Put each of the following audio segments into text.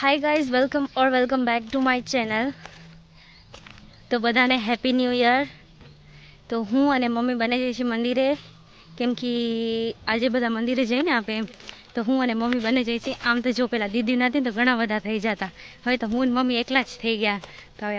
Hi guys welcome or welcome back to my channel તો બધાને happy new year તો હું અને મમ્મી બને જઈએ છીએ મંદિરે. કેમ કે આજે બધા મંદિરે જઈને આપે એમ તો હું અને મમ્મી બને જઈએ છીએ. આમ તો જો પેલા દીદી નથી તો ઘણા બધા થઈ જતા. હવે તો હું ને મમ્મી એકલા જ થઈ ગયા. તો હવે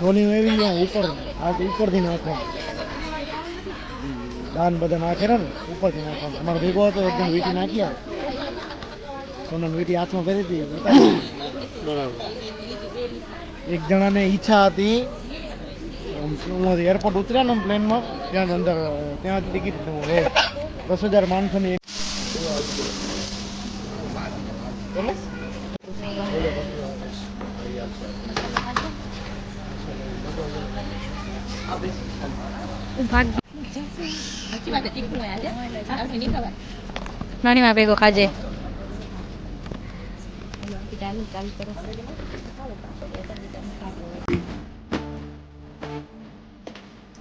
ધોની ઉપર આ ઉપરથી નાખો. દાન બધા નાખેલા ને ઉપરથી નાખો અમારો ભેગો હતો એકદમ વીટી નાખ્યા. સોનલ વીટી હાથમાં ભરી હતી બરાબર. એક જણાને ઈચ્છા હતી એરપોર્ટ ઉતર્યા ને પ્લેનમાં ત્યાં જ અંદર ત્યાં જ ટિકિટ રહે દસ હજાર માણસોની ભાગ નાની માં ભેગો ખાજે. ચાલુ ચાલુ કરો